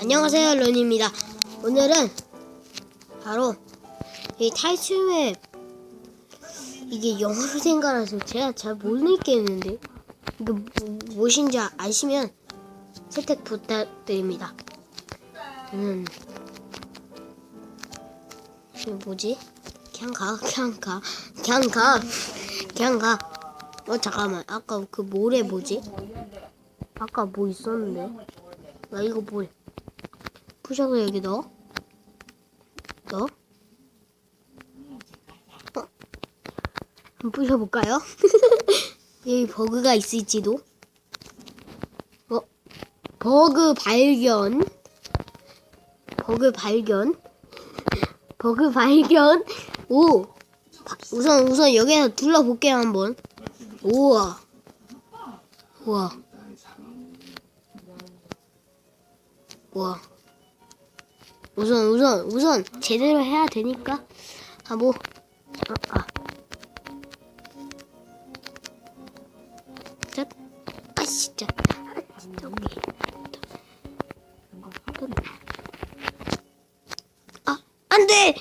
안녕하세요, 런입니다. 오늘은 바로 이 탈출맵 이게 영어로 된 거라서 제가 잘 못 읽겠는데 이거 뭐- 무엇인지 아시면 채택 부탁드립니다. 저는 이게 뭐지? 그냥 가, 그냥 가, 그냥 가, 그냥 가. 어 잠깐만, 아까 그 모래 뭐지? 아까 뭐 있었는데? 나 이거 뭘? 부셔서 여기 넣어? 넣어? 어? 한번 부셔볼까요? 여기 버그가 있을지도? 어? 버그 발견? 버그 발견? 버그 발견? 오! 바- 우선, 우선 여기서 둘러볼게요, 한번. 우와. 우와. 우와. 우선 우선 우선 제대로 해야 되니까 아 뭐. 아, 아. 자, 아 진짜. 아 진짜 오케이. 아 안돼.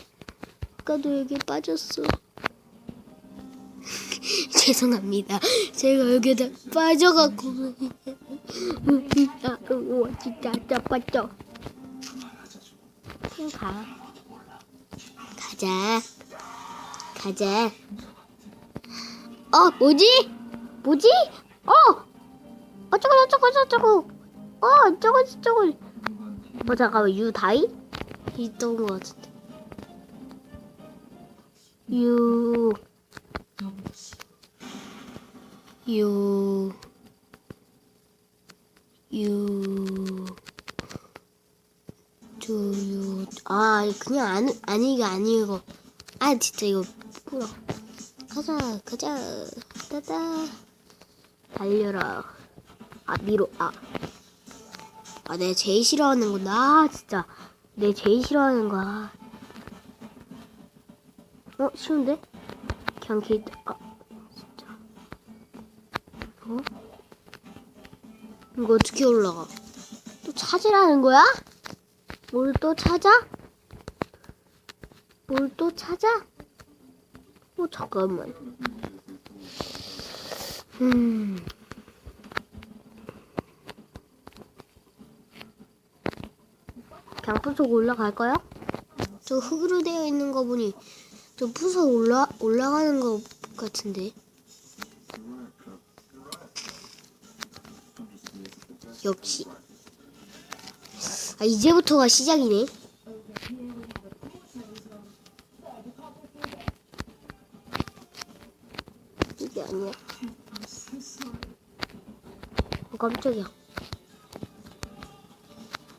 아까도 여기 빠졌어. 죄송합니다. 제가 여기다 빠져갖고. 아, 우와, 진짜 짜빠져. 그냥 가. 가자. 가자. 어, 뭐지? 뭐지? 어! 어쩌고 저쩌고 저쩌고. 어, 저거 저거. 어, 잠깐만, 유다이? 있던 것 같은데. 유. 유. 유. 두유. 아, 그냥 안, 아니가 아니고. 아, 진짜 이거 뭐야. 가자, 가자. 따다. 달려라. 아, 미로, 아. 아, 내가 제일 싫어하는 거나, 아, 진짜. 내 제일 싫어하는 거야. 어, 쉬운데? 그냥 길, 아, 진짜. 어? 이거 어떻게 올라가? 또 찾으라는 거야? 뭘 또 찾아? 뭘 또 찾아? 어, 잠깐만. 음. 그냥 부수고 올라갈 거야? 저 흙으로 되어 있는 거 보니 저 부서 올라 올라가는 거 같은데. 역시. 아 이제부터가 시작이네. 이게 아니야. 어, 깜짝이야.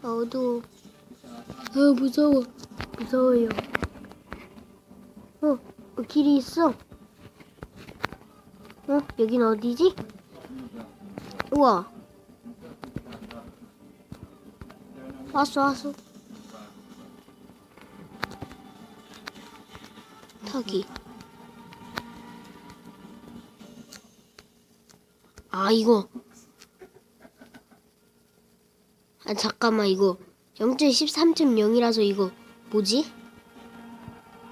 아 어두워. 아 무서워. 무서워요. 어, 어 길이 있어. 어 여긴 어디지? 우와. 왔어 왔어. 타기. 아 이거. 아 잠깐만 이거. 0.13.0이라서 이거 뭐지?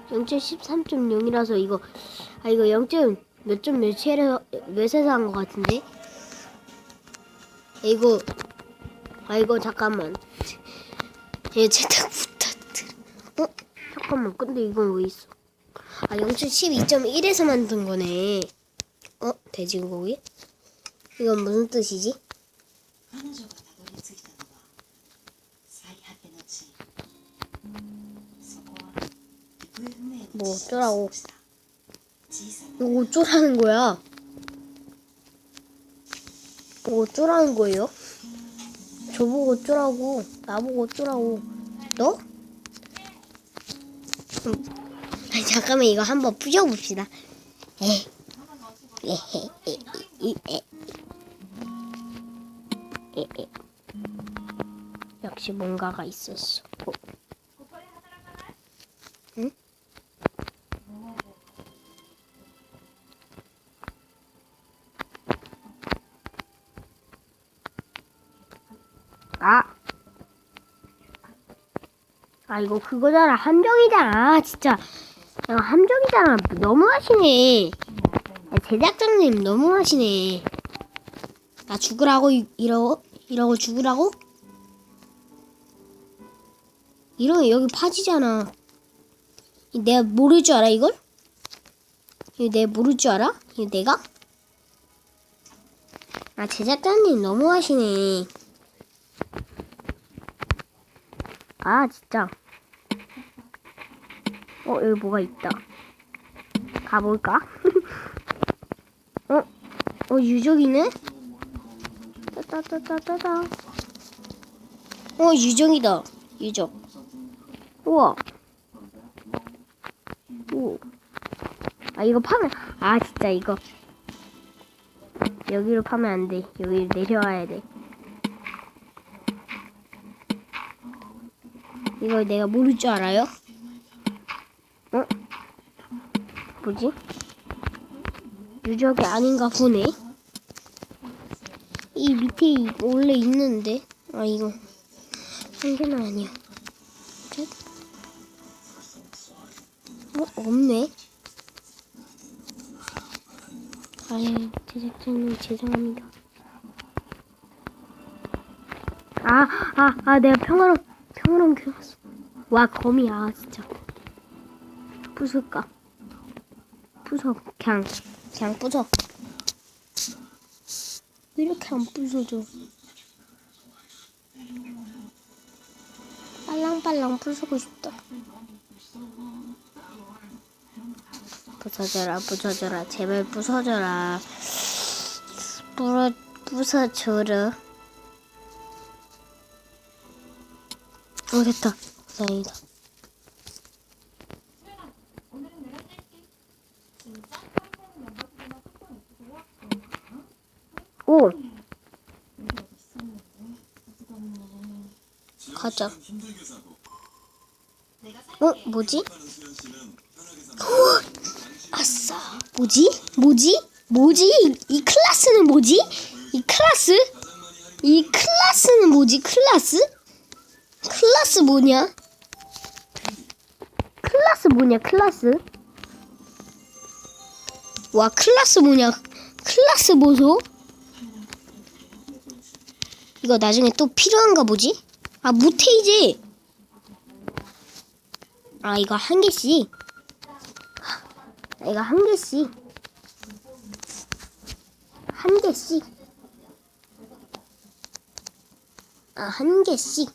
0.13.0이라서 이거. 아 이거 0. 몇 점 몇체를 몇에서 한 것 같은데? 이거. 아 이거 잠깐만 예, 제작 부탁드려. 어? 잠깐만, 근데 이건 왜 있어? 아, 0.12.1에서 만든 거네. 어? 돼지고기? 이건 무슨 뜻이지? 뭐 어쩌라고. 이거 어쩌라는 거야? 뭐 어쩌라는 거예요? 저보고 어쩌라고, 나보고 어쩌라고. 너? 음. 잠깐만, 이거 한번 부셔봅시다. 역시 뭔가가 있었어. 아 이거 그거잖아. 함정이잖아. 진짜. 이거 함정이잖아. 너무하시네. 아, 제작자님 너무하시네. 나 죽으라고 이- 이러고 이러고 죽으라고? 이러면 여기 파지잖아. 이 내가 모를 줄 알아 이걸? 이거 내가 모를 줄 알아? 이거 내가? 아 제작자님 너무하시네. 아 진짜 어 여기 뭐가 있다. 가볼까? 어? 어 유적이네? 따따따따따. 어 유적이다. 유적. 우와. 오 아 이거 파면 아 진짜 이거. 여기로 파면 안 돼. 여기로 내려와야 돼. 이걸 내가 모를 줄 알아요? 어? 뭐지? 유적이 아닌가 보네. 이 밑에 이- 원래 있는데. 아 이거 한 개는 아니야. 셋. 어 없네. 아유 제작자님 죄송합니다. 아, 아, 아, 내가 평화로, 평화로운 교왔어. 와, 거미야, 진짜. 부술까? 부숴, 그냥, 그냥 부숴. 왜 이렇게 안 부서져? 빨랑빨랑 부수고 싶다. 부서져라, 부서져라, 제발 부서져라. 부러, 부서져라. 어 됐다 다행이다 오 가자. 어 뭐지? 어, 아싸. 뭐지? 뭐지? 뭐지? 이, 이 클라스는 뭐지? 이 클라스? 이 클라스는 뭐지? 클라스? 클라스 뭐냐? 클라스 뭐냐? 클라스? 와 클라스 뭐냐? 클라스 보소? 이거 나중에 또 필요한가 보지? 아 무테이지. 아 이거 한 개씩. 아, 이거 한 개씩. 한 개씩. 아 한 개씩.